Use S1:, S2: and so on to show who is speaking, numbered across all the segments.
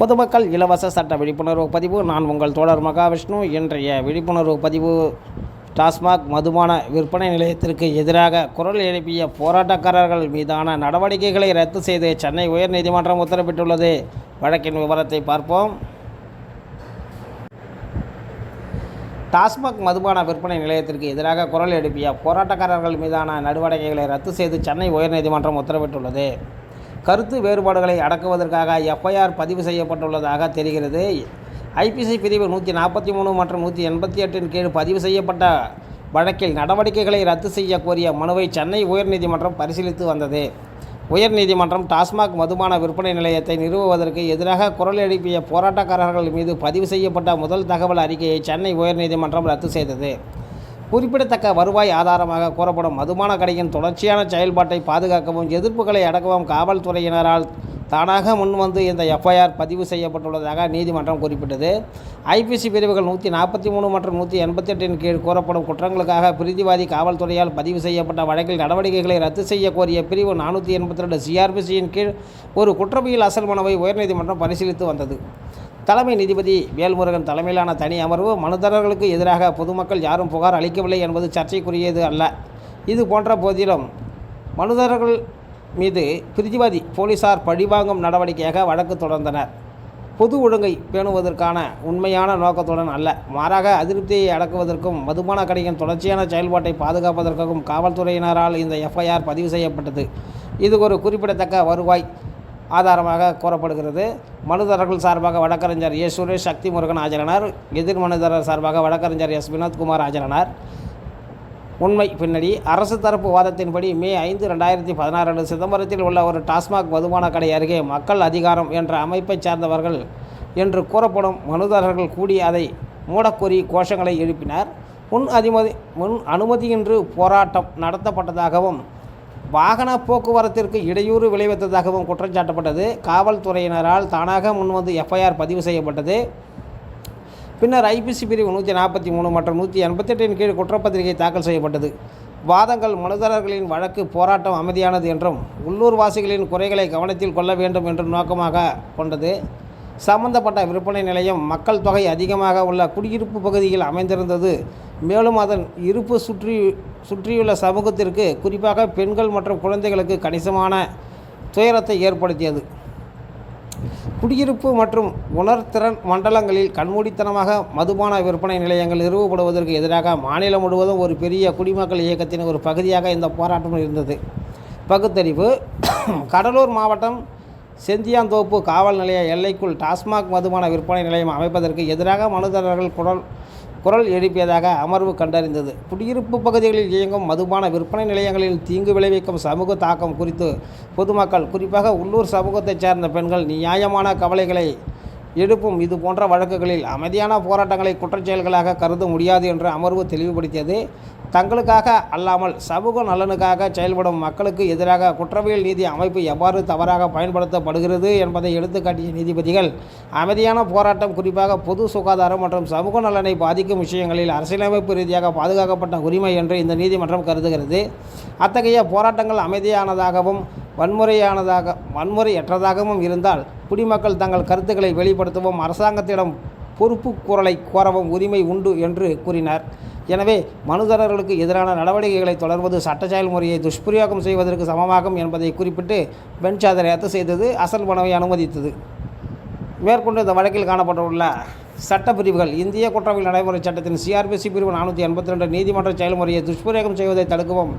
S1: பொதுமக்கள் இலவச சட்ட விழிப்புணர்வு பதிவு. நான் உங்கள் தோழர் மகாவிஷ்ணு. இன்றைய விழிப்புணர்வு பதிவு டாஸ்மாக் மதுபான விற்பனை நிலையத்திற்கு எதிராக குரல் எழுப்பிய போராட்டக்காரர்கள் மீதான நடவடிக்கைகளை ரத்து செய்து சென்னை உயர்நீதிமன்றம் உத்தரவிட்டுள்ளது. வழக்கின் விவரத்தை பார்ப்போம். டாஸ்மாக் மதுபான விற்பனை நிலையத்திற்கு எதிராக குரல் எழுப்பிய போராட்டக்காரர்கள் மீதான நடவடிக்கைகளை ரத்து செய்து சென்னை உயர்நீதிமன்றம் உத்தரவிட்டுள்ளது. கருத்து வேறுபாடுகளை அடக்குவதற்காக எஃப்ஐஆர் பதிவு செய்யப்பட்டுள்ளதாக தெரிகிறது. ஐபிசி பிரிவு நூற்றி நாற்பத்தி மூணு மற்றும் நூற்றி எண்பத்தி எட்டின் கீழ் பதிவு செய்யப்பட்ட வழக்கில் நடவடிக்கைகளை ரத்து செய்ய கோரிய மனுவை சென்னை உயர்நீதிமன்றம் பரிசீலித்து வந்தது. உயர்நீதிமன்றம் டாஸ்மாக் மதுபான விற்பனை நிலையத்தை நிறுவுவதற்கு எதிராக குரல் எழுப்பிய போராட்டக்காரர்கள் மீது பதிவு செய்யப்பட்ட முதல் தகவல் அறிக்கையை சென்னை உயர்நீதிமன்றம் ரத்து செய்தது. குறிப்பிடத்தக்க வருவாய் ஆதாரமாக கூறப்படும் மதுபான கடையின் தொடர்ச்சியான செயல்பாட்டை பாதுகாக்கவும் எதிர்ப்புகளை அடக்கவும் காவல்துறையினரால் தானாக முன்வந்து இந்த எஃப்ஐஆர் பதிவு செய்யப்பட்டுள்ளதாக நீதிமன்றம் குறிப்பிட்டது. ஐபிசி பிரிவுகள் நூற்றி நாற்பத்தி மூணு மற்றும் நூற்றி எண்பத்தெட்டின் கீழ் கூறப்படும் குற்றங்களுக்காக பிரீதிவாதி காவல்துறையால் பதிவு செய்யப்பட்ட வழக்கில் நடவடிக்கைகளை ரத்து செய்ய கோரிய பிரிவு நானூற்றி எண்பத்தி ரெண்டு சிஆர்பிசியின் கீழ் ஒரு குற்றவியல் அசல் மனுவை உயர்நீதிமன்றம் பரிசீலித்து வந்தது. தலைமை நீதிபதி வேல்முருகன் தலைமையிலான தனி அமர்வு மனுதாரர்களுக்கு எதிராக பொதுமக்கள் யாரும் புகார் அளிக்கவில்லை என்பது சர்ச்சைக்குரியது அல்ல. இது போன்ற போதிலும் மனுதாரர்கள் மீது பிரிதிவாதி போலீசார் பழிவாங்கும் நடவடிக்கையாக வழக்கு தொடர்ந்தனர். பொது ஒழுங்கை பேணுவதற்கான உண்மையான நோக்கத்துடன் அல்ல. மாறாக அதிருப்தியை அடக்குவதற்கும் மதுபான கடையின் தொடர்ச்சியான செயல்பாட்டை பாதுகாப்பதற்கும் காவல்துறையினரால் இந்த எஃப்ஐஆர் பதிவு செய்யப்பட்டது. இது ஒரு குறிப்பிடத்தக்க வருவாய். ஆதாரமாக கூறப்படுகிறது. மனுதாரர்கள் சார்பாக வழக்கறிஞர் ஏ. சுரேஷ் சக்தி முருகன் ஆஜரானார். எதிர் மனுதாரர் சார்பாக வழக்கறிஞர் எஸ். வினோத்குமார் ஆஜரானார். உண்மை பின்னணி அரசு தரப்பு வாதத்தின்படி மே ஐந்து ரெண்டாயிரத்தி பதினாறு அன்று சிதம்பரத்தில் உள்ள ஒரு டாஸ்மாக் மதுபான கடை அருகே மக்கள் அதிகாரம் என்ற அமைப்பைச் சார்ந்தவர்கள் என்று கூறப்படும் மனுதாரர்கள் கூடி அதை மூடக்கோரி கோஷங்களை எழுப்பினர். முன் அதிமதி முன் அனுமதியின்றி போராட்டம் நடத்தப்பட்டதாகவும் வாகன போக்குவரத்திற்கு இடையூறு விளைவித்ததாகவும் குற்றம் சாட்டப்பட்டது. காவல்துறையினரால் தானாக முன்வந்து எஃப்ஐஆர் பதிவு செய்யப்பட்டது. பின்னர் ஐபிசி பிரிவு நூற்றி நாற்பத்தி மூணு மற்றும் நூற்றி எண்பத்தெட்டின் கீழ் குற்றப்பத்திரிகை தாக்கல் செய்யப்பட்டது. வாதங்கள் மனுதாரர்களின் வழக்கு போராட்டம் அமைதியானது என்றும் உள்ளூர்வாசிகளின் குறைகளை கவனத்தில் கொள்ள வேண்டும் என்றும் நோக்கமாக கொண்டது. சம்பந்தப்பட்ட விற்பனை நிலையம் மக்கள் தொகை அதிகமாக உள்ள குடியிருப்பு பகுதியில் அமைந்திருந்தது. மேலும் அதன் இருப்பு சுற்றி சுற்றியுள்ள சமூகத்திற்கு குறிப்பாக பெண்கள் மற்றும் குழந்தைகளுக்கு கணிசமான துயரத்தை ஏற்படுத்தியது. குடியிருப்பு மற்றும் உணர்திறன் மண்டலங்களில் கண்மூடித்தனமாக மதுபான விற்பனை நிலையங்கள் நிறுவப்படுவதற்கு எதிராக மாநிலம் முழுவதும் ஒரு பெரிய குடிமக்கள் இயக்கத்தின் ஒரு பகுதியாக இந்த போராட்டம் இருந்தது. பகுத்தறிவு கடலூர் மாவட்டம் செந்தியாந்தோப்பு காவல் நிலைய எல்லைக்குள் டாஸ்மாக் மதுபான விற்பனை நிலையம் அமைப்பதற்கு எதிராக மனுதாரர்கள் குரல் குரல் எழுப்பியதாக அமர்வு கண்டறிந்தது. குடியிருப்பு பகுதிகளில் இயங்கும் மதுபான விற்பனை நிலையங்களில் தீங்கு விளைவிக்கும் சமூக தாக்கம் குறித்து பொதுமக்கள் குறிப்பாக உள்ளூர் சமூகத்தைச் சேர்ந்த பெண்கள் நியாயமான கவலைகளை எழுப்பும் இது போன்ற வழக்குகளில் அமைதியான போராட்டங்களை குற்றச்செயல்களாக கருத முடியாது என்று அமர்வு தெளிவுபடுத்தியது. தங்களுக்காக அல்லாமல் சமூக நலனுக்காக செயல்படும் மக்களுக்கு எதிராக குற்றவியல் நீதி அமைப்பு எவ்வாறு தவறாக பயன்படுத்தப்படுகிறது என்பதை எடுத்துக்காட்டிய நீதிபதிகள் அமைதியான போராட்டம் குறிப்பாக பொது சுகாதாரம் மற்றும் சமூக நலனை பாதிக்கும் விஷயங்களில் அரசியலமைப்பு ரீதியாக பாதுகாக்கப்பட்ட உரிமை என்று இந்த நீதிமன்றம் கருதுகிறது. அத்தகைய போராட்டங்கள் அமைதியானதாகவும் வன்முறையானதாக வன்முறையற்றதாகவும் இருந்தால் குடிமக்கள் தங்கள் கருத்துக்களை வெளிப்படுத்தவும் அரசாங்கத்திடம் பொறுப்பு குரலை கோரவும் உரிமை உண்டு என்று கூறினார். எனவே மனுதாரர்களுக்கு எதிரான நடவடிக்கைகளை தொடர்வது சட்ட செயல்முறையை துஷ்பிரயோகம் செய்வதற்கு சமமாகும் என்பதை குறிப்பிட்டு பெஞ்ச் அதை ரத்து செய்தது அசல் மனுவை அனுமதித்தது. மேற்கொண்டு இந்த வழக்கில் காணப்பட்டுள்ள சட்டப்பிரிவுகள் இந்திய குற்றவியல் நடைமுறை சட்டத்தின் சிஆர்பிசி பிரிவு நானூற்றி எண்பத்தி ரெண்டு நீதிமன்ற செயல்முறையை துஷ்பிரயோகம் செய்வதை தடுக்கவும்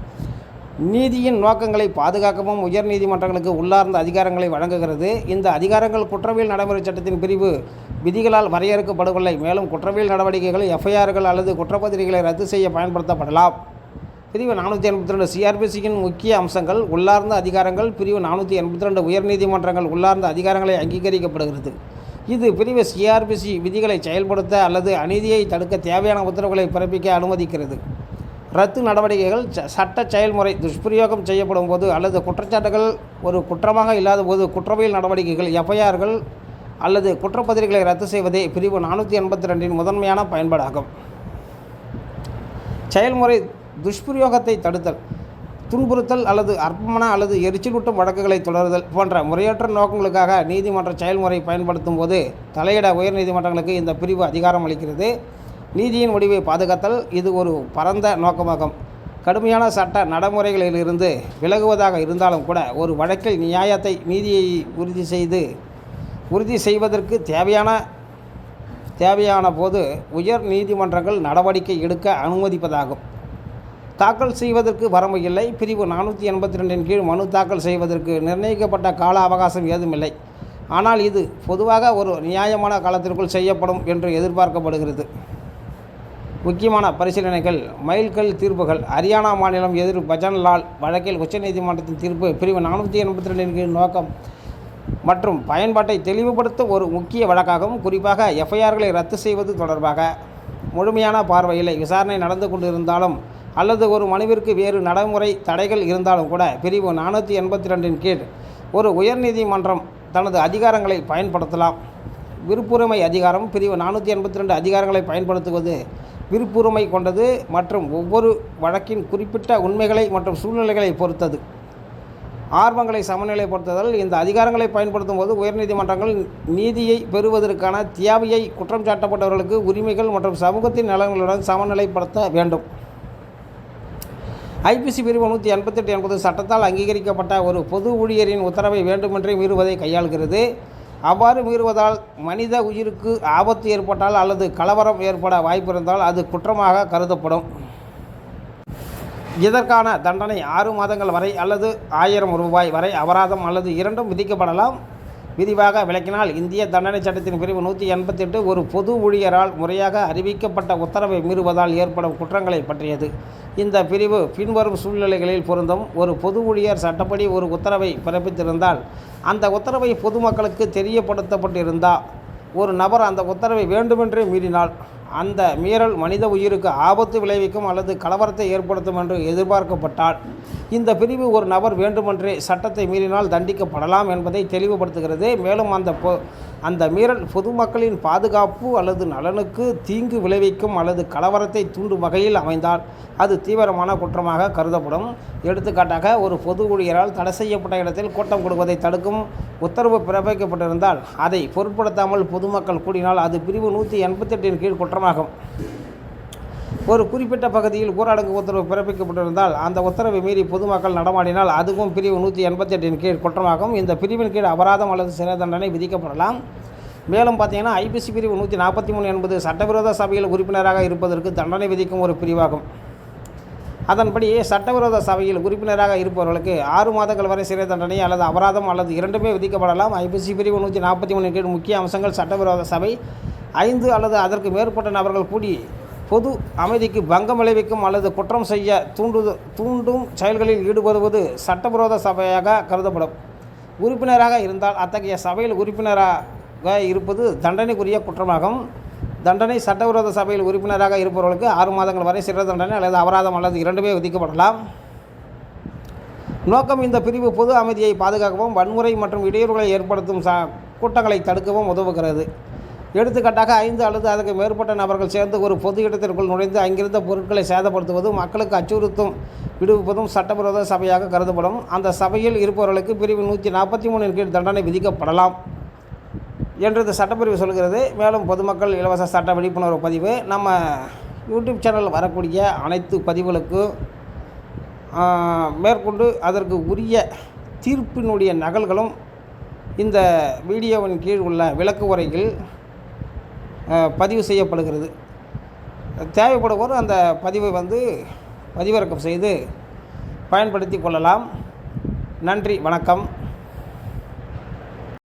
S1: நீதியின் நோக்கங்களை பாதுகாக்கவும் உயர் நீதிமன்றங்களுக்கு உள்ளார்ந்த அதிகாரங்களை வழங்குகிறது. இந்த அதிகாரங்கள் குற்றவியல் நடைமுறை சட்டத்தின் பிரிவு விதிகளால் வரையறுக்கப்படவில்லை மேலும் குற்றவியல் நடவடிக்கைகள் எஃப்ஐஆர்கள் அல்லது குற்றப்பத்திரிகைகளை ரத்து செய்ய பயன்படுத்தப்படலாம். பிரிவு நானூற்றி எண்பத்தி ரெண்டு சிஆர்பிசியின் முக்கிய அம்சங்கள் உள்ளார்ந்த அதிகாரங்கள் பிரிவு நானூற்றி எண்பத்தி ரெண்டு உயர்நீதிமன்றங்கள் உள்ளார்ந்த அதிகாரங்களை அங்கீகரிக்கப்படுகிறது. இது பிரிவு சிஆர்பிசி விதிகளை செயல்படுத்த அல்லது அநீதியை தடுக்க தேவையான உத்தரவுகளை பிறப்பிக்க அனுமதிக்கிறது. ரத்து நடவடிக்கைகள் ச- சட்ட செயல்முறை துஷ்பிரயோகம் செய்யப்படும் போது அல்லது குற்றச்சாட்டுகள் ஒரு குற்றமாக இல்லாத போது குற்றவியல் நடவடிக்கைகள் எஃப்ஐஆர்கள் அல்லது குற்றப்பத்திரிகைகளை ரத்து செய்வதே பிரிவு நானூற்றி எண்பத்தி ரெண்டின் முதன்மையான பயன்பாடாகும். செயல்முறை துஷ்பிரயோகத்தை தடுத்தல் துன்புறுத்தல் அல்லது அற்பமான அல்லது எரிச்சலூட்டும் வழக்குகளை தொடருதல் போன்ற முறையற்ற நோக்கங்களுக்காக நீதிமன்ற செயல்முறை பயன்படுத்தும் போது தலையிட உயர்நீதிமன்றங்களுக்கு இந்த பிரிவு அதிகாரம் அளிக்கிறது. நீதியின் முடிவை பாதுகாத்தல் இது ஒரு பரந்த நோக்கமாகும். கடுமையான சட்ட நடைமுறைகளிலிருந்து விலகுவதாக இருந்தாலும் கூட ஒரு வழக்கில் நியாயத்தை நீதியை உறுதி செய்து உறுதி செய்வதற்கு தேவையான தேவையான போது உயர் நீதிமன்றங்கள் நடவடிக்கை எடுக்க அனுமதிப்பதாகும். தாக்கல் செய்வதற்கு வரம்பு இல்லை. பிரிவு நானூற்றி எண்பத்தி ரெண்டின் கீழ் மனு தாக்கல் செய்வதற்கு நிர்ணயிக்கப்பட்ட கால அவகாசம் ஏதுமில்லை ஆனால் இது பொதுவாக ஒரு நியாயமான காலத்திற்குள் செய்யப்படும் என்று எதிர்பார்க்கப்படுகிறது. முக்கியமான பரிசீலனைகள் மைல்கல் தீர்ப்புகள் ஹரியானா மாநிலம் எதிர் பஜன்லால் வழக்கில் உச்சநீதிமன்றத்தின் தீர்ப்பு பிரிவு நானூற்றி எண்பத்தி ரெண்டின் கீழ் நோக்கம் மற்றும் பயன்பாட்டை தெளிவுபடுத்தும் ஒரு முக்கிய வழக்காகவும் குறிப்பாக எஃப்ஐஆர்களை ரத்து செய்வது தொடர்பாக முழுமையான பார்வையில் விசாரணை நடந்து கொண்டிருந்தாலும் அல்லது ஒரு மனுவிற்கு வேறு நடைமுறை தடைகள் இருந்தாலும் கூட பிரிவு நானூற்றி எண்பத்தி ரெண்டின் கீழ் ஒரு உயர்நீதிமன்றம் தனது அதிகாரங்களை பயன்படுத்தலாம். விருப்புரிமை அதிகாரம் பிரிவு நானூற்றி எண்பத்தி ரெண்டு அதிகாரங்களை பயன்படுத்துவது விருப்புரிமை கொண்டது மற்றும் ஒவ்வொரு வழக்கின் குறிப்பிட்ட உண்மைகளை மற்றும் சூழ்நிலைகளை பொறுத்தது. ஆர்வங்களை சமநிலைப்படுத்துதல் இந்த அதிகாரங்களை பயன்படுத்தும் போது உயர்நீதிமன்றங்கள் நீதியை பெறுவதற்கான தேவையை குற்றம் சாட்டப்பட்டவர்களுக்கு உரிமைகள் மற்றும் சமூகத்தின் நலன்களுடன் சமநிலைப்படுத்த வேண்டும். ஐபிசி பிரிவு நூற்றி எண்பத்தெட்டு என்பது சட்டத்தால் அங்கீகரிக்கப்பட்ட ஒரு பொது ஊழியரின் உத்தரவை வேண்டுமென்றே மீறுவதை கையாள்கிறது. அவ்வாறு மீறுவதால் மனித உயிருக்கு ஆபத்து ஏற்பட்டால் அல்லது கலவரம் ஏற்பட வாய்ப்பு இருந்தால் அது குற்றமாக கருதப்படும். இதற்கான தண்டனை ஆறு மாதங்கள் வரை அல்லது ஆயிரம் ரூபாய் வரை அபராதம் அல்லது இரண்டும் விதிக்கப்படலாம். விரிவாக விளக்கினால் இந்திய தண்டனை சட்டத்தின் பிரிவு நூற்றி எண்பத்தெட்டு ஒரு பொது ஊழியரால் முறையாக அறிவிக்கப்பட்ட உத்தரவை மீறுவதால் ஏற்படும் குற்றங்களை பற்றியது. இந்த பிரிவு பின்வரும் சூழ்நிலைகளில் பொருந்தும். ஒரு பொது ஊழியர் சட்டப்படி ஒரு உத்தரவை பிறப்பித்திருந்தால் அந்த உத்தரவை பொதுமக்களுக்கு தெரியப்படுத்தப்பட்டிருந்தால் ஒரு நபர் அந்த உத்தரவை வேண்டுமென்றே மீறினால் அந்த மீறல் மனித உயிருக்கு ஆபத்து விளைவிக்கும் அல்லது கலவரத்தை ஏற்படுத்தும் என்று எதிர்பார்க்கப்பட்டால் இந்த பிரிவு ஒரு நபர் வேண்டுமென்றே சட்டத்தை மீறினால் தண்டிக்கப்படலாம் என்பதை தெளிவுபடுத்துகிறது. மேலும் அந்த பொ அந்த மீறல் பொதுமக்களின் பாதுகாப்பு அல்லது நலனுக்கு தீங்கு விளைவிக்கும் அல்லது கலவரத்தை தூண்டும் வகையில் அமைந்தால் அது தீவிரமான குற்றமாக கருதப்படும். எடுத்துக்காட்டாக ஒரு பொது ஊழியரால் தடை செய்யப்பட்ட இடத்தில் கூட்டம் கொடுப்பதை தடுக்கும் உத்தரவு பிறப்பிக்கப்பட்டிருந்தால் அதை பொருட்படுத்தாமல் பொதுமக்கள் கூடினால் அது பிரிவு நூற்றி எண்பத்தெட்டின் கீழ் குற்றம் காரணமாகும். ஒரு குறிப்பிட்ட பகுதியில் ஊரடங்கு உத்தரவு பிறப்பிக்கப்பட்டிருந்தால் அந்த உத்தரவை மீறி பொதுமக்கள் நடமாடினால் அதுவும் பிரிவு நூற்றி எண்பத்தெட்டின் கீழ் குற்றமாகும். இந்த பிரிவின் கீழ் அபராதம் அல்லது சிறை தண்டனை விதிக்கப்படலாம். மேலும் பார்த்தீங்கன்னா ஐபிசி பிரிவு நூற்றி நாற்பத்தி மூணு என்பது சட்டவிரோத சபையில் உறுப்பினராக இருப்பதற்கு தண்டனை விதிக்கும் ஒரு பிரிவாகும். அதன்படி சட்டவிரோத சபையில் உறுப்பினராக இருப்பவர்களுக்கு ஆறு மாதங்கள் வரை சிறை தண்டனை அல்லது அபராதம் அல்லது இரண்டுமே விதிக்கப்படலாம். ஐபிசி பிரிவு நூற்றி நாற்பத்தி மூணு கீழ் முக்கிய அம்சங்கள் சட்டவிரோத சபை ஐந்து அல்லது அதற்கு மேற்பட்ட நபர்கள் கூடி பொது அமைதிக்கு பங்கம் விளைவிக்கும் அல்லது குற்றம் செய்ய தூண்டு தூண்டும் செயல்களில் ஈடுபடுவது சட்டவிரோத சபையாக கருதப்படும். உறுப்பினராக இருந்தால் அத்தகைய சபையில் உறுப்பினராக இருப்பது தண்டனைக்குரிய குற்றமாகும். தண்டனை சட்டவிரோத சபையில் உறுப்பினராக இருப்பவர்களுக்கு ஆறு மாதங்கள் வரை சிறை தண்டனை அல்லது அபராதம் அல்லது இரண்டுமே விதிக்கப்படலாம். நோக்கம் இந்த பிரிவு பொது அமைதியை பாதுகாக்கவும் வன்முறை மற்றும் இடையூறுகளை ஏற்படுத்தும் ச கூட்டங்களை தடுக்கவும் உதவுகிறது. எடுத்துக்காட்டாக ஐந்து அல்லது அதற்கு மேற்பட்ட நபர்கள் சேர்ந்து ஒரு பொது இடத்திற்குள் நுழைந்து அங்கிருந்த பொருட்களை சேதப்படுத்துவதும் மக்களுக்கு அச்சுறுத்தும் விடுவிப்பதும் சட்டவிரோத சபையாக கருதப்படும். அந்த சபையில் இருப்பவர்களுக்கு பிரிவு நூற்றி நாற்பத்தி மூணின் கீழ் தண்டனை விதிக்கப்படலாம் என்று இந்த சட்டப்பிரிவு சொல்கிறது. மேலும் பொதுமக்கள் இலவச சட்ட விழிப்புணர்வு பதிவு. நம்ம யூடியூப் சேனல் வரக்கூடிய அனைத்து பதிவுகளுக்கும் மேற்கொண்டு அதற்கு உரிய தீர்ப்பினுடைய நகல்களும் இந்த வீடியோவின் கீழ் உள்ள விளக்கு உரையில் பதிவு செய்யப்படுகிறது. தேவைப்படுவோர் அந்த பதிவை வந்து பதிவிறக்கம் செய்து பயன்படுத்தி கொள்ளலாம். நன்றி வணக்கம்.